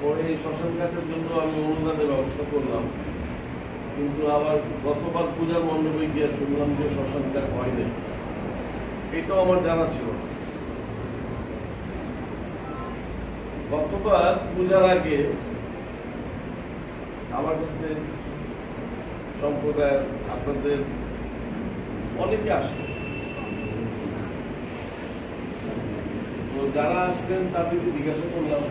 পরে শ্মশান ঘাটের জন্য আমি অনুদানের ব্যবস্থা করলাম। কিন্তু আবার গতবার পূজার মণ্ডপে গিয়ে শুনলাম যে শ্মশান ঘাট হয়নি। এটাও আমার জানা ছিল। গতবার পূজার আগে আমার কাছে সম্প্রদায়ের আপনাদের অনেকে আসে। তো যারা আসলেন তাদেরকে জিজ্ঞাসা করলাম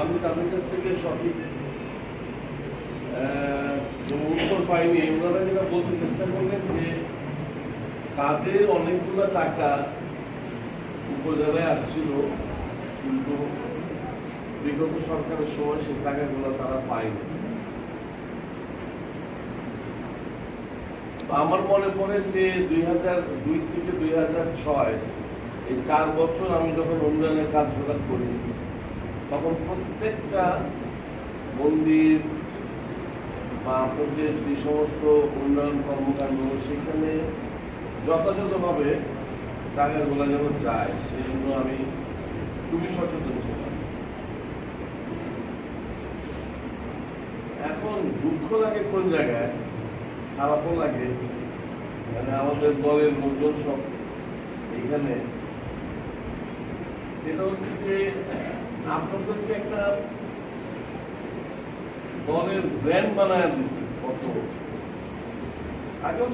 আমি তাদের কাছ থেকে সঠিক উত্তর পাইনি। ওনারা যেটা বলতে চেষ্টা করলেন যে তাদের অনেকগুলো টাকা উপজেলায় আসছিল, কিন্তু বিগত সরকারের সময় সেই টাকাগুলো তারা পায়নি। আমার মনে পড়ে যে দুই হাজার দুই থেকে দুই হাজার ছয়, এই চার বছর আমি যখন উন্নয়নের কাজগুলো করি তখন প্রত্যেকটা মন্দির বা আপনাদের যে সমস্ত উন্নয়ন কর্মকাণ্ড, সেখানে যথাযথভাবে টাকাগুলো যেন যায়, সেই জন্য আমি খুবই সচেতন ছিলাম। এখন দুঃখ লাগে কোন জায়গায়? খারাপও লাগে। মানে আমাদের দলের লোকজন সব এখানে। সেটা হচ্ছে যে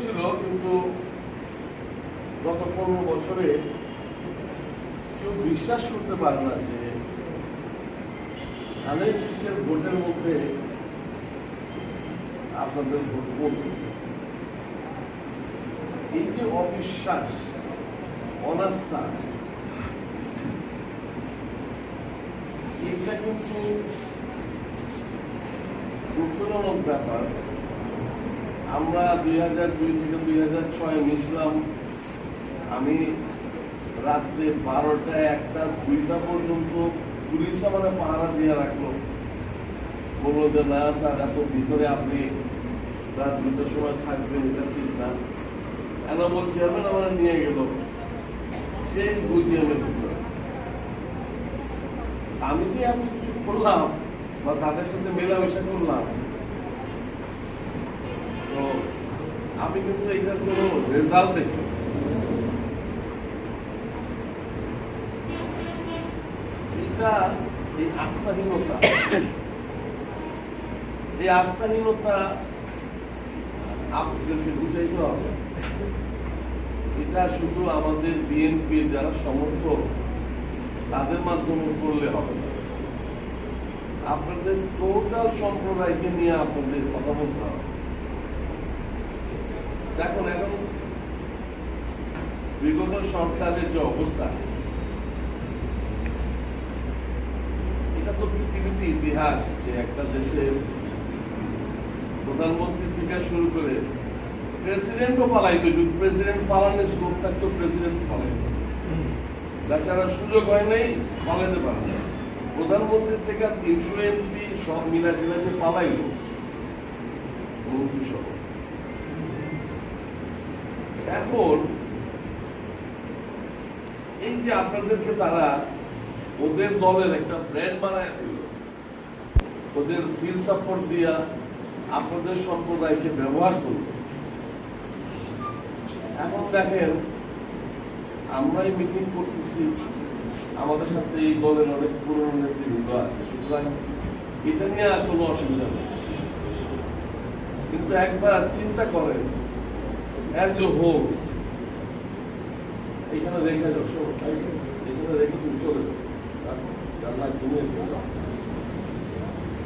ছিল, কিন্তু গত পনেরো বছরে কেউ বিশ্বাস করতে পারে না যে ধানের শীষের ভোটের মধ্যে আপনাদের ভোট পড়বে এই যে অবিশ্বাস, অনাস্থা এটা কিন্তু দুঃখজনক ব্যাপার। আমরা দুই হাজার দুই থেকে দুই হাজার ছয় মিশলাম। আমি রাত্রে বারোটা একটা দুইটা পর্যন্ত পুলিশ আমাদের পাহারা দিয়ে রাখল। বলল যে, না স্যার, এত ভিতরে আপনি রাত দুটোর সময় থাকবেন, এটা ঠিক না। এনা বলছি চেয়ারম্যান আমরা নিয়ে গেল। সেই বুঝিয়ে আমি ঢুকলাম আমি যে আমি কিছু করলাম? বা তাদের সাথে মেলামেশা করলাম? তো আমি কিন্তু এটার কোনো রেজাল্ট দেখি এটা এই আস্থাহীনতা। এই আস্থাহীনতা আপনাদেরকে বুঝাইতে হবে। এটা শুধু আমাদের বিএনপির যারা সমর্থক তাদের মাধ্যমে করলে হবে না। আপনাদের টোটাল সম্প্রদায়কে নিয়ে আপনাদের কথা বলতে হবে। দেখুন, এখন বিগত সরকারের যে অবস্থা, এটা তো পৃথিবীতে ইতিহাস যে একটা দেশের প্রধানমন্ত্রী থেকে শুরু করে প্রেসিডেন্টও পালাইতো, যদি প্রেসিডেন্ট পালানোর সুযোগ থাকতো প্রেসিডেন্ট পালাইতো। বেচারা সুযোগ হয় নাই পালাইতে পারে না। প্রধানমন্ত্রী থেকে তিনশো এমপি সব মিলা যে পালাইলো। মন্ত্রী এখন এই যে আপনাদেরকে তারা ওদের দলের একটা ব্র্যান্ড বানায় দিল, ওদের সিল সাপোর্ট দিয়া আপনাদের সম্প্রদায়কে ব্যবহার করল। এখন দেখেন আমরাই মিটিং করতেছি। আমাদের সাথে এই দলের অনেক পুরনো নেতৃবৃন্দ আছে। সুতরাং এটা নিয়ে আর কোনো অসুবিধা নেই। কিন্তু একবার চিন্তা করেন অ্যাজ এইখানে রেখে যাও এখানে রেখে তুমি চলে জানলা ঘুমিয়ে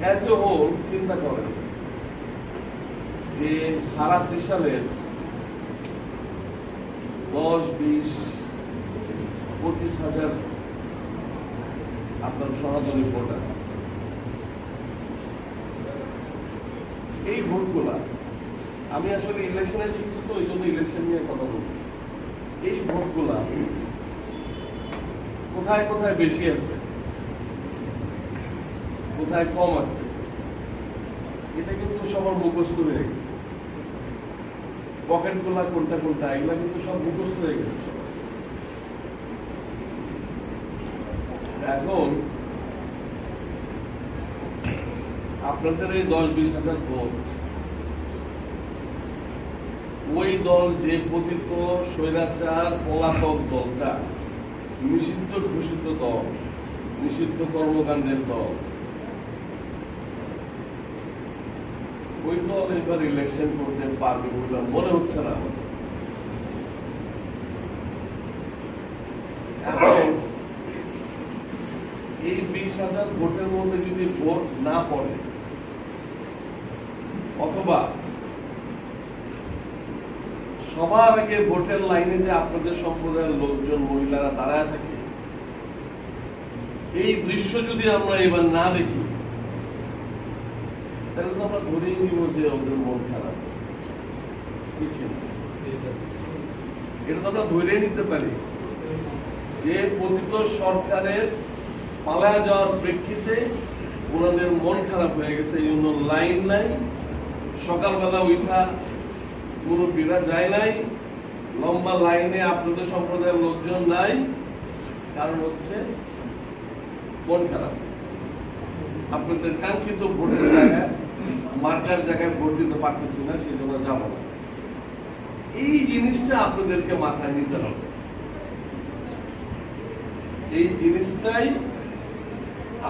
অ্যাজ হোম চিন্তা করেন যে সারা ত্রিশালের দশ, বিশ পঁচিশ হাজার আপনার সনাতনী ভোট আছে। এই ভোটগুলা, আমি আসলে ইলেকশনে শিখছি তো, ওই জন্য ইলেকশন নিয়ে কথা বলছি। এই ভোটগুলা কোথায় কোথায় বেশি আছে? কোথায় কম আছে? এটা কিন্তু সবার মুখস্থ হয়ে গেছে। পকেটগুলা কোনটা কোনটা, এগুলা কিন্তু সব মুখস্থ হয়ে গেছে। এখন আপনাদের এই দশ বিশ হাজার ভোট, ওই দল যে পতিত স্বৈরাচার পলাতক দলটা, নিষিদ্ধ ঘোষিত দল, নিষিদ্ধ কর্মকাণ্ডের দল, ওই দল এবার ইলেকশন করতে পারবে বলে মনে হচ্ছে না আমার। এখন হাজার ভোটের মধ্যে যদি ভোট না পড়ে, অথবা সবার আগে ভোটের লাইনে যে আপনাদের সম্প্রদায়ের লোকজন, মহিলারা দাঁড়ায় থাকে, এই দৃশ্য যদি আমরা এবার না দেখি, তাহলে তো আমরা ধরেই নিব যে ওদের মন খারাপ। এটা তো আমরা ধরে নিতে পারি যে পতিত সরকারের পালায়া যাওয়ার প্রেক্ষিতে ওনাদের মন খারাপ হয়ে গেছে, এই জন্য লাইন নাই। সকালবেলা উঠা কোনো মুরব্বীরা যায় নাই। লম্বা লাইনে আপনাদের সম্প্রদায়ের লোকজন নাই। কারণ হচ্ছে মন খারাপ। আপনাদের কাঙ্ক্ষিত ভোটের জায়গায়, মার্কার জায়গায় ভোট দিতে পারতেছি না সেই জন্য যাব না। এই জিনিসটা আপনাদেরকে মাথায় নিতে হবে। এই জিনিসটাই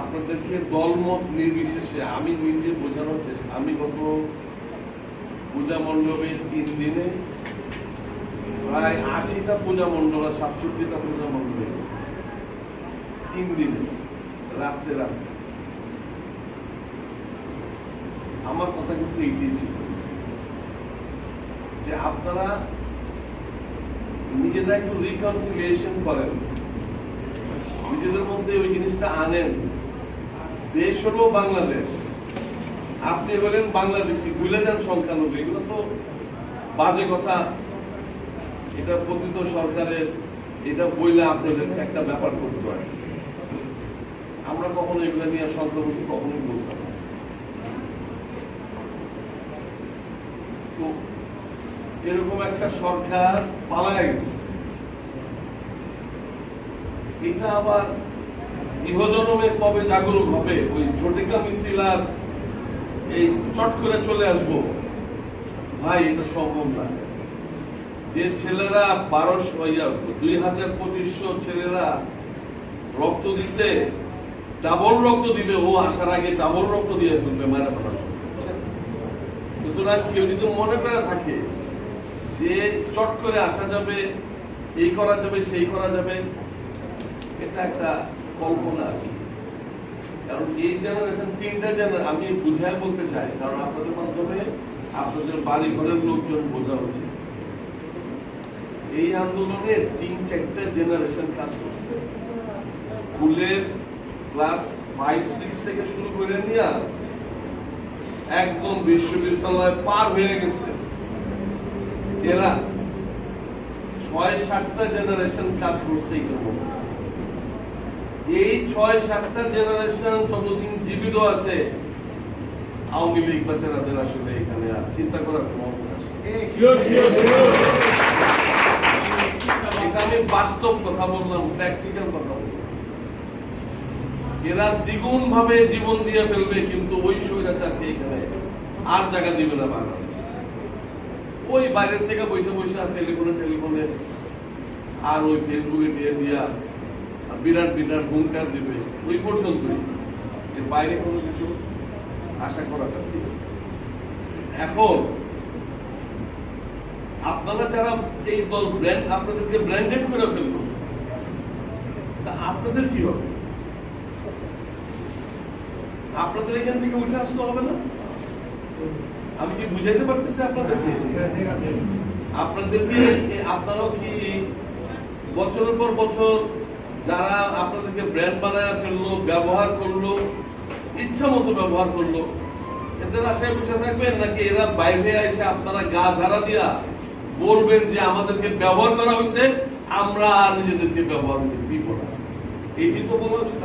আপনাদেরকে দলমত নির্বিশেষে আমি নিজে বোঝানোর চেষ্টা আমি গত পূজা মণ্ডপে তিন দিনে প্রায় আশিটা পূজা মণ্ডল আর সাতষট্টিটা পূজা মণ্ডপে তিন দিনে, রাত্রে রাত্রে। আমার কথা কিন্তু এইটাই ছিল। যে আপনারা নিজেরা একটু রিকনসিলিয়েশন করেন। নিজেদের মধ্যে ওই জিনিসটা আনেন। দেশ হলো বাংলাদেশ। আপনি বলেন বাংলাদেশি, ভুলে যান সংখ্যালঘু, এগুলো তো বাজে কথা। এটা পতিত সরকারের, এটা বইলে আপনাদের একটা ব্যাপার করতে হয়। আমরা কখনো এগুলো নিয়ে সংখ্যালঘু কখনোই বলতাম তো এরকম একটা সরকার পালায় গেছে। এটা আবার ইহজনমে কবে জাগরুক হবে? ওই ঝটিকা মিছিল আর এই চট করে চলে আসব। ভাই, এটা সম্ভব না। যে ছেলেরা বারোশো দুই হাজার পঁচিশশো ছেলেরা রক্ত দিছে, ডাবল রক্ত দিবে। ও আসার আগে ডাবল রক্ত দিয়ে ফেলবে মারা ফেলার সুতরাং কেউ যদি মনে করে থাকে যে চট করে আসা যাবে, এই করা যাবে, সেই করা যাবে এটা একটা কল্পনা আছে। কারণ এই জেনারেশন তিনটা জেনারেশন আমি বুঝায় বলতে চাই, কারণ আপনাদের মাধ্যমে আপনাদের বাড়ি ঘরের লোকজন বোঝা উচিত। এই আন্দোলনে তিন চারটা জেনারেশন কাজ করছে। স্কুলের ক্লাস ফাইভ সিক্স থেকে শুরু করে নিয়ে একদম বিশ্ববিদ্যালয় পার হয়ে গেছে। এরা ছয়, সাতটা জেনারেশন কাজ করছে এই। এই ছয় সাতটা জেনারেশন যতদিন জীবিত আছে? আওয়ামী লীগ বাচ্চারাদের আসলে এখানে আর চিন্তা করার কোনো অবকাশ আমি বাস্তব কথা বললাম প্র্যাকটিক্যাল কথা বললাম। এরা দ্বিগুণ ভাবে জীবন দিয়ে ফেলবে কিন্তু ওই স্বৈরাচারকে এখানে আর জায়গা দিবে না বাংলাদেশ। ওই বাইরের থেকে বসে আর টেলিফোনে টেলিফোনে আর ওই ফেসবুকে দিয়ে দিয়া বিরাট বিরাট হুঙ্কার দিবে ওই পর্যন্তই। এর বাইরে কোনো কিছু আশা করা যাচ্ছে এখন আপনারা যারা এই দল ব্র্যান্ড আপনাদেরকে ব্র্যান্ডেড করে ফেলব তা আপনাদের কি হবে? আপনাদের এখান থেকে উঠে আসতে হবে না? আমি কি বুঝাইতে পারতেছি আপনাদেরকে? আপনাদেরকে, আপনারাও কি বছরের পর বছর যারা আপনাদেরকে ব্র্যান্ড বানায় ফেলল, ব্যবহার করল ইচ্ছা মতো ব্যবহার করল, এদের আশায় বসে থাকবেন নাকি এরা বাইরে এসে আপনারা গা ঝাড়া দিয়া বলবেন যে আমাদেরকে ব্যবহার করা হয়েছে, আমরা নিজেদেরকে ব্যবহার করতে দিব না? এইটি তো বলা উচিত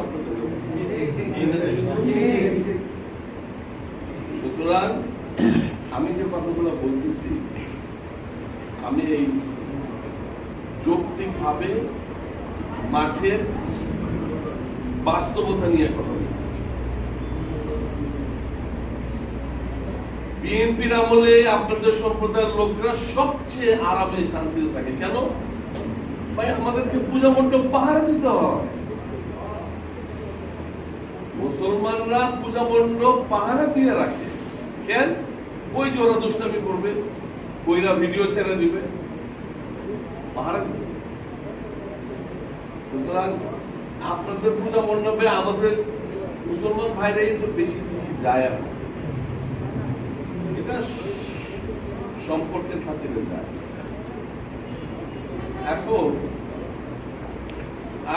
সুতরাং, আমি যে কথাগুলো বলতেছি, আমি এই যৌক্তিক ভাবে মাঠের বাস্তবতা নিয়ে কথা বিএনপির আমলে আপনাদের সম্প্রদায়ের লোকরা সবচেয়ে আরামে শান্তিতে থাকে। কেন? ভাই, আমাদেরকে পূজা মণ্ডপ পাহারা দিতে হয়। মুসলমানরা পূজা মণ্ডপ পাহারা দিয়ে রাখে। কেন? ওই যে ওরা দুষ্টামি করবে, ওইরা ভিডিও ছেড়ে দিবে। পাহারা দিবে। সুতরাং আপনাদের পূজা মণ্ডপে আমাদের মুসলমান ভাইরাই তো বেশি দিকে যায় এখন এটা সম্পর্কের খাতিরে যায়। এখন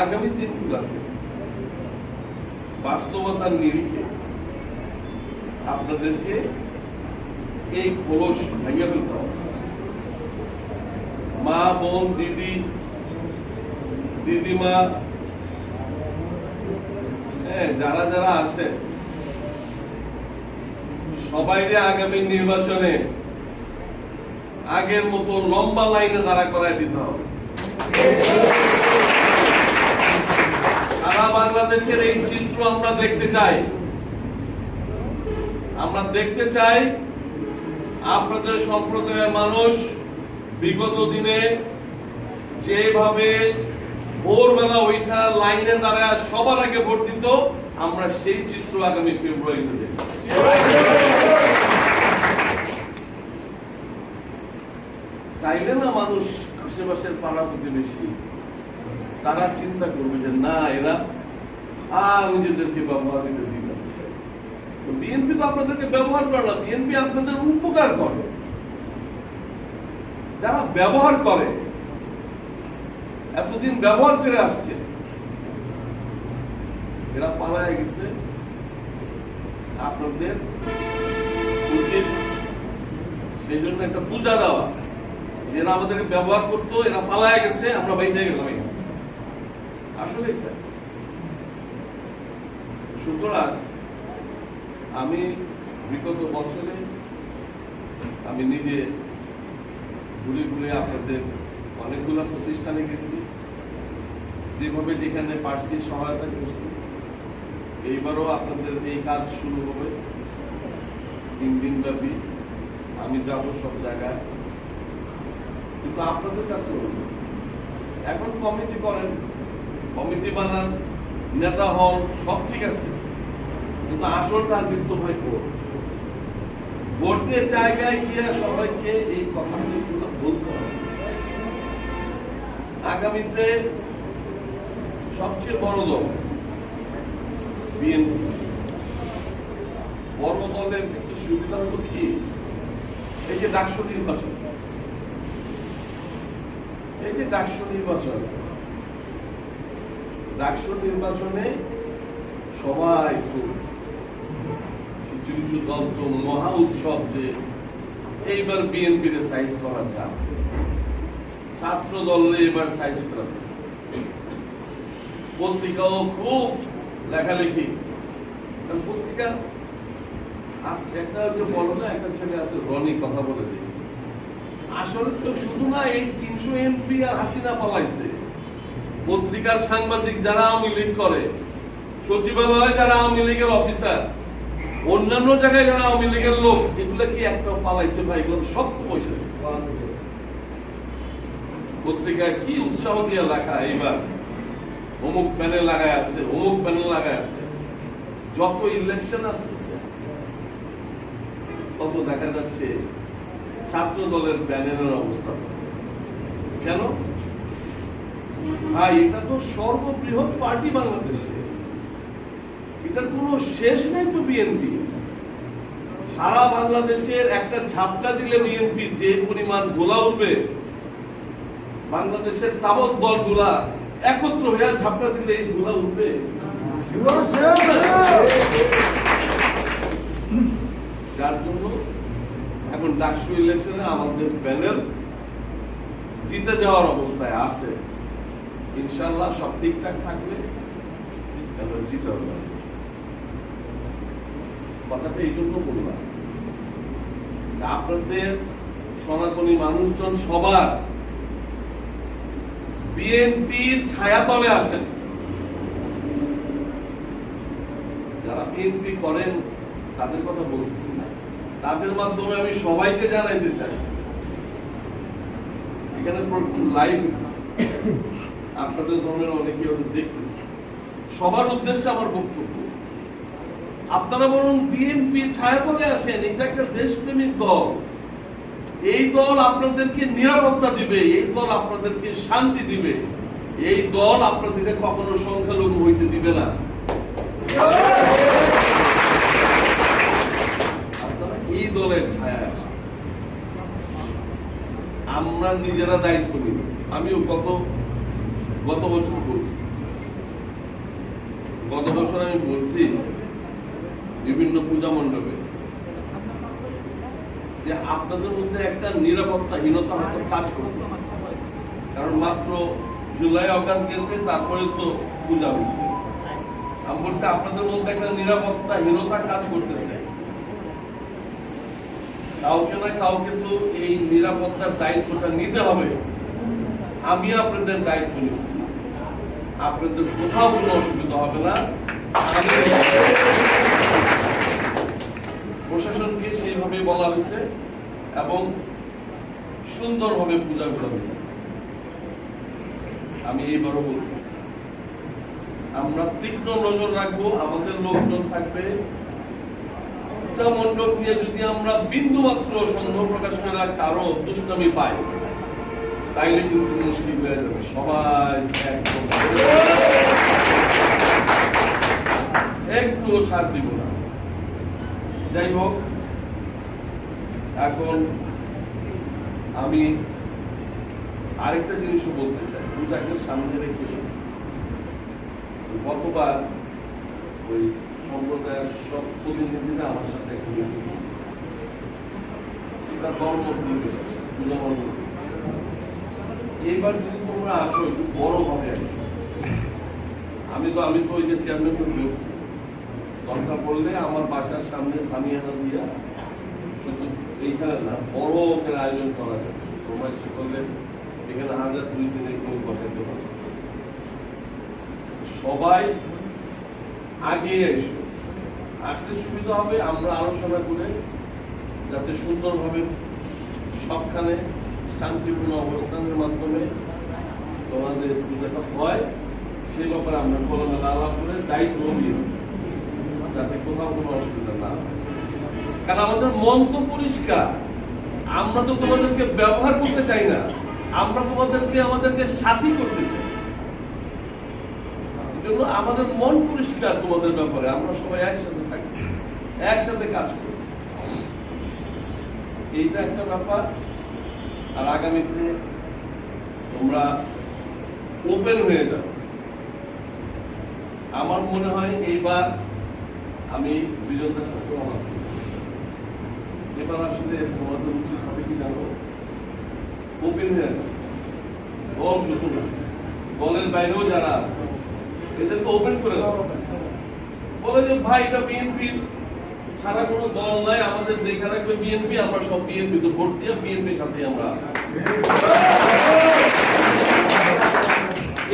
আগামী দিনগুলোতে বাস্তবতার নিরিখে আপনাদেরকে এই খোলস ভেঙে ফেলতে মা, বোন, দিদি দিদিমা হ্যাঁ যারা যারা আছে, সবাইরে আগামী নির্বাচনে আগের মতো লম্বা লাইনে দাঁড়া করায় দিতে হবে। সারা বাংলাদেশের এই চিত্র আমরা দেখতে চাই। আমরা দেখতে চাই আপনাদের সম্প্রদায়ের মানুষ বিগত দিনে যেভাবে ভোরবেলা ওইটা লাইনে দাঁড়ায় সবার আগে ভোট দিত, আমরা সেই চিত্র আগামী ফেব্রুয়ারিতে তাইলে না মানুষ আশেপাশের পাড়া প্রতিবেশী, তারা চিন্তা করবে যে না, এরা আর নিজেদেরকে ব্যবহার দিতে বিএনপি তো আপনাদেরকে ব্যবহার করে না, বিএনপি আপনাদের উপকার করে। যারা ব্যবহার করে এতদিন ব্যবহার করে আসছে এরা পালায় গেছে আপনাদের উচিত সেই জন্য একটা পূজা দেওয়া এরা আমাদেরকে ব্যবহার করতো, এরা পালায় গেছে, আমরা বেঁচে গেলাম। আসলে। সুতরাং আমি বিগত বছরে আমি নিজে ঘুরে ঘুরে আপনাদের অনেকগুলো প্রতিষ্ঠানে গেছি যেভাবে যেখানে পারছি সহায়তা করছি। এইবারও আপনাদের এই কাজ শুরু হবে। তিন দিন ব্যাপী। আমি যাব সব জায়গায়। কিন্তু আপনাদের কাছে এখন কমিটি করেন। কমিটি বানান, নেতা হন, সব ঠিক আছে। কিন্তু আসল টার্গেট তো ভাই ভোট। ভোটের জায়গায় গিয়ে সবাইকে এই কথাগুলি বলতে হবে। আগামীতে সবচেয়ে বড় দল বিএনপি। বড় দলের একটু সুবিধা কি? এই যে ডাকসু নির্বাচন। এই যে ডাকসু নির্বাচন। ডাকসু নির্বাচনে সবাই খুব কিছু কিছু দল তো মহা উৎসব যে এইবার বিএনপির সাইজ করা চাপ। ছাত্র দলের এবার সাইজ করা। পত্রিকাও খুব লেখালেখি। পত্রিকা একটা যে বলো না, একটা ছেলে আছে রনি, কথা বলে দিই। আসলে তো শুধু না, এই তিনশো এমপি আর হাসিনা পালাইছে। পত্রিকার সাংবাদিক যারা আওয়ামী লীগ করে, সচিবালয়ে যারা আওয়ামী লীগের অফিসার অন্যান্য জায়গায় যারা আওয়ামী লীগের লোক, এগুলো কি একটা পালাইছে ভাই? এগুলো সব পয়সা পত্রিকায় কি উৎসাহ দিয়ে লেখা এইবার? অমুক প্যানেল লাগায় আছে অমুক প্যানেল লাগায় আছে যত ইলেকশন আসতেছে, তত দেখা যাচ্ছে ছাত্র দলের প্যানেলের অবস্থা। কেন? ভাই, এটা তো সর্ববৃহৎ পার্টি বাংলাদেশে। এটার কোনো শেষ নেই তো বিএনপি। সারা বাংলাদেশের একটা ঝাপটা দিলে বিএনপি যে পরিমাণ গোলা উঠবে, বাংলাদেশের তাবৎ দলগুলা একত্র হয়ে ঝাপটা দিলে এই গোলা উঠবে। যার জন্য এখন ডাকসু ইলেকশনে আমাদের প্যানেল জিতে যাওয়ার অবস্থায় আছে। ইনশাল্লাহ সব ঠিকঠাক থাকলে জিতে হবে। কথাটা এই জন্য বললাম। আপনাদের সনাতনী মানুষজন সবার বিএনপির ছায়াতলে আসেন। যারা বিএনপি করেন, তাদের কথা বলতেছি না। তাদের মাধ্যমে আমি সবাইকে জানাইতে চাই। এখানে লাইভ আপনাদের ধরনের অনেকে দেখতেছে সবার উদ্দেশ্যে আমার বক্তব্য। আপনারা বরং বিএনপি ছায়াতলে আসেন, এটা একটা দেশপ্রেমিক দল। এই দল আপনাদেরকে নিরাপত্তা দিবে, এই দল আপনাদেরকে শান্তি দিবে। এই দল আপনাদেরকে কখনো সংখ্যালঘু হইতে দিবে না। এই দলের ছায়া। আমরা নিজেরা দায়িত্ব নিব আমিও গত গত বছর বলছি। গত বছর আমি বলছি, বিভিন্ন পূজা মণ্ডপে যে আপনাদের মধ্যে একটা নিরাপত্তাহীনতা হয়তো কাজ করতেছে। কারণ মাত্র জুলাই অগাস্ট গেছে, তারপরে তো পূজা হয়েছে আমি বলছি, আপনাদের মধ্যে একটা নিরাপত্তাহীনতা কাজ করতেছে। কাউকে না কাউকে তো এই নিরাপত্তার দায়িত্বটা নিতে হবে। আমি আপনাদের দায়িত্ব নিচ্ছি। আপনাদের কোথাও কোনো অসুবিধা হবে না। আমি প্রশাসনকে সেইভাবে বলা হয়েছে এবং সুন্দরভাবে পূজা করা হয়েছে। আমি এইবারও বলতেছি, আমরা তীক্ষ্ণ নজর রাখব, আমাদের লোকজন থাকবে। মণ্ডপ নিয়ে যদি আমরা বিন্দু মাত্র সন্দেহ প্রকাশ করে কারও দুষ্টামি পাই, তাইলে কিন্তু মুশকিল হয়ে যাবে। সবাই একদম একটু ছাড় দিব না। যাই হোক এখন আমি আরেকটা জিনিসও বলতে চাই। পূজাকে সামনে রেখে গতবার ওই সম্প্রদায়ের সব প্রতিনিধিরা আমার সাথে এইবার যদি তোমরা আসো, একটু বড় ভাবে আমি তো আমি তো ওই যে চেয়ারম্যান দরকার পড়লে আমার বাসার সামনে সামিয়ানা দিয়া এইখানে না, বড় করে আয়োজন করা যাচ্ছে করলে এখানে হাজার দুই দিনের কেউ বসাইতে পারে সবাই আগে এসো। আসতে সুবিধা হবে, আমরা আলোচনা করে যাতে সুন্দরভাবে সবখানে শান্তিপূর্ণ অবস্থানের মাধ্যমে তোমাদের পূজাটা হয়, সে ব্যাপারে আমরা খোলামেলা আলাপ করে দায়িত্ব নিয়ে যাতে কোথাও কোনো অসুবিধা না। কারণ আমাদের মন তো পরিষ্কার। আমরা তো তোমাদেরকে ব্যবহার করতে চাই না। আমরা তোমাদেরকে, আমাদেরকে সাথী করতে চাই। আমাদের মন পরিষ্কার তোমাদের ব্যাপারে। আমরা সবাই একসাথে থাকি, একসাথে কাজ করি। এইটা একটা ব্যাপার। আর আগামীতে তোমরা ওপেন হয়ে যাও। আমার মনে হয় এইবার আমি বিজয়দার সাথে আমার এবার আসলে উচিত হবে কি জানো? ওপেন হয়ে। যাও দল না। দলের বাইরেও যারা আছে, এদেরকে ওপেন করে বলে যে, ভাই, এটা বিএনপির ছাড়া কোনো দল নাই। আমাদের দেখে রাখবে বিএনপি আমরা সব বিএনপি তো ভোট দিয়ে বিএনপির সাথে আমরা।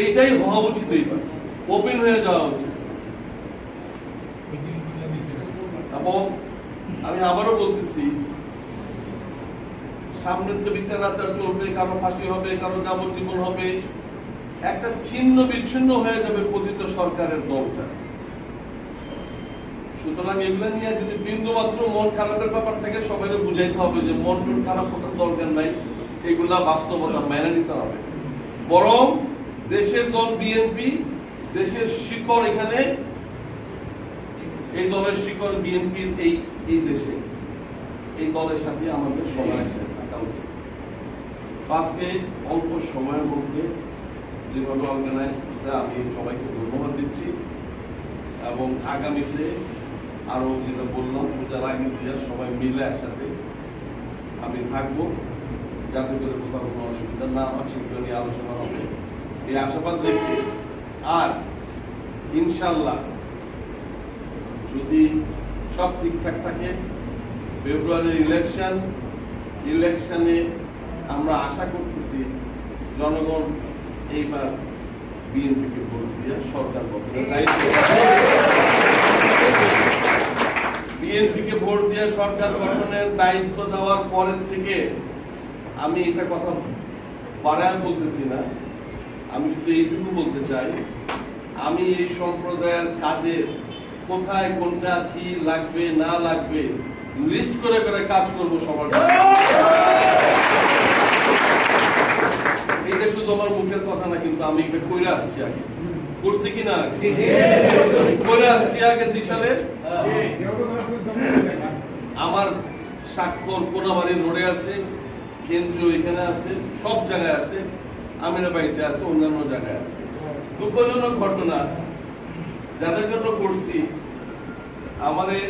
এইটাই হওয়া উচিত এইবার। ওপেন হয়ে যাওয়া উচিত। এবং আমি আবারও বলতেছি, সামনের তো বিচার আচার চলবে, কারও ফাঁসি হবে, কারও যাবজ্জীবন হবে, একটা ছিন্ন বিচ্ছিন্ন হয়ে যাবে পতিত সরকারের দলটা। সুতরাং এগুলা নিয়ে যদি বিন্দু মাত্র মন খারাপের ব্যাপার থেকে সবাই বুঝাইতে হবে যে মন টন খারাপ করার দরকার নাই, এগুলা বাস্তবতা মেনে নিতে হবে। বরং দেশের দল বিএনপি, দেশের শিকড় এখানে এই দলের শিকড় বিএনপির এই এই দেশে। এই দলের সাথে আমাদের একসাথে থাকা উচিত। আজকে অল্প সময়ের মধ্যে যেভাবে অর্গানাইজ করছে আমি সবাইকে ধন্যবাদ দিচ্ছি। এবং আগামীতে আরও যেটা বললাম, পূজার আগে পূজা, সবাই মিলে একসাথে আমি থাকব। যাতে করে কোথাও কোনো অসুবিধা না হয়, সেগুলো নিয়ে আলোচনা হবে। এই আশাবাদ রেখে আর ইনশাল্লাহ যদি সব ঠিকঠাক থাকে, ফেব্রুয়ারির ইলেকশন ইলেকশনে আমরা আশা করতেছি জনগণ এইবার বিএনপিকে ভোট দিয়ে সরকার বিএনপিকে ভোট দিয়ে সরকার গঠনের দায়িত্ব দেওয়ার পরের থেকে আমি এটা কথা বাড়ায় বলতেছি না। আমি শুধু এইটুকু বলতে চাই, আমি এই সম্প্রদায়ের কাজে কোথায় কোনটা কি লাগবে না লাগবে লিস্ট করে করে কাজ করব সবার এটা শুধু আমার মুখের কথা না কিন্তু আমি এটা করে আসছি আগে। করছি কি না করে আসছি আগে ত্রিশালে? আমার স্বাক্ষর কোনাবাড়ি রোডে আছে কেন্দ্রীয় এখানে আছে সব জায়গায় আছে আমিনা বাড়িতে আছে অন্যান্য জায়গায় আছে। দুঃখজনক ঘটনা যাদের জন্য করছি আমাদের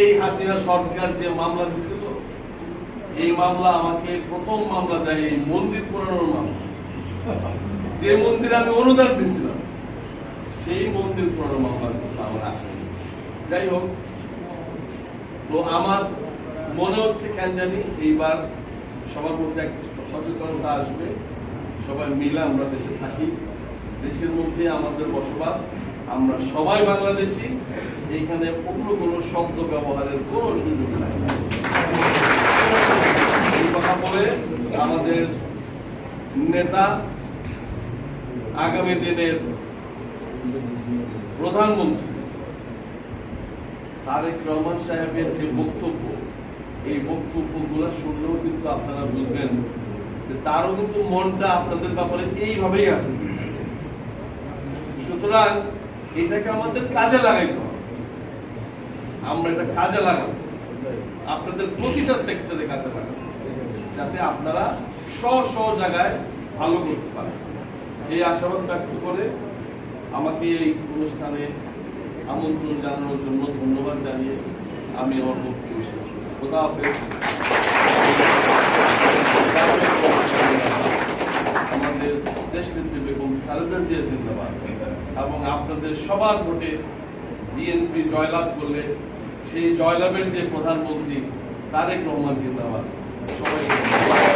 এই হাসিনা সরকার যে মামলা দিছিল, এই মামলা আমাকে প্রথম মামলা দেয় এই মন্দির পুরানোর মামলা। যে মন্দির আমি অনুদান দিছিলাম, সেই মন্দির পুরানো মামলা দিছিল আমার আসামি যাই হোক, তো আমার মনে হচ্ছে কেন জানি এইবার সবার মধ্যে একটা সচেতনতা আসবে, সবাই মিলে আমরা দেশে থাকি, দেশের মধ্যে আমাদের বসবাস। আমরা সবাই বাংলাদেশি এইখানে অন্য কোনো শব্দ ব্যবহারের কোনো সুযোগ নাই। এই কথা বলে আমাদের নেতা আগামী দিনের প্রধানমন্ত্রী তারেক রহমান সাহেবের যে বক্তব্য, এই বক্তব্যগুলো শুনলেও কিন্তু আপনারা বুঝবেন যে তারও কিন্তু মনটা আপনাদের ব্যাপারে এইভাবেই আছে। সুতরাং এটাকে আমাদের কাজে লাগাইতে হবে। আমরা এটা কাজে লাগাবো। আপনাদের প্রতিটা সেক্টরে কাজে লাগাবো। যাতে আপনারা স্ব স্ব জায়গায় ভালো করতে পারেন। এই আশাবাদ ব্যক্ত করে আমাকে এই অনুষ্ঠানে আমন্ত্রণ জানানোর জন্য ধন্যবাদ জানিয়ে আমি আমার করছি। খোদা হাফেজ। আমাদের দেশ নেত্রী বেগম খালেদা জিয়া জিন্দাবাদ। এবং আপনাদের সবার ভোটে বিএনপি জয়লাভ করলে সেই জয়লাভের যে প্রধানমন্ত্রী তারেক রহমান জিন্দাবাদ। সবাই